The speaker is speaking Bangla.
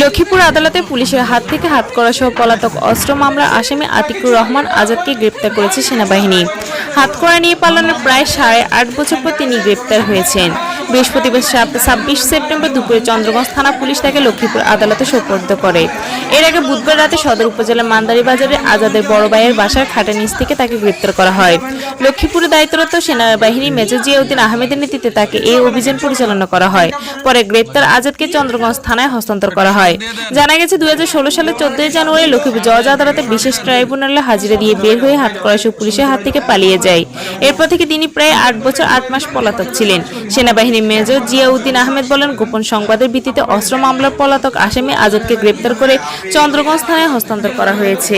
লক্ষ্মীপুর আদালতে পুলিশের হাত থেকে হাত করা সহ পলাতক অস্ত্র মামলার আসামি আতিকুর রহমান আজাদকে গ্রেপ্তার করেছে সেনাবাহিনী। হাত করা নিয়ে পালানোর প্রায় সাড়ে আট বছর পর তিনি গ্রেপ্তার হয়েছেন। বৃহস্পতিবার ছাব্বিশ সেপ্টেম্বর দুপুরে চন্দ্রগঞ্জ থানা পুলিশ তাকে লক্ষ্মীপুর আদালতে সোপর্দ করে। এর আগে বুধবার রাতে সদর উপজেলার মান্দারি বাজারে আজাদের বড় ভাইয়ের বাসার খাটের নিচ থেকে তাকে গ্রেপ্তার করা হয়। লক্ষ্মীপুরে দায়িত্বরত সেনাবাহিনী মেজর জিয়াউদ্দিন আহমেদের নেতৃত্বে তাকে এই অভিযান পরিচালনা করা হয়। পরে গ্রেপ্তার আজাদকে চন্দ্রগঞ্জ থানায় হস্তান্তর করা হয়। জানা গেছে, দুই হাজার ষোলো সালের চোদ্দই জানুয়ারি লক্ষ্মীপুর জজ আদালতে বিশেষ ট্রাইব্যুনালে হাজিরা দিয়ে বের হয়ে হাত করা পুলিশের হাত থেকে পালিয়ে যায়। এরপর থেকে তিনি প্রায় আট বছর, আট মাস পলাতক ছিলেন। সেনাবাহিনী মেজর জিয়াউদ্দিন আহমেদ বলেন, গোপন সংবাদের ভিত্তিতে অস্ত্র মামলার পলাতক আসামি আজাদকে গ্রেপ্তার করে চন্দ্রগঞ্জ থানায় হস্তান্তর করা হয়েছে।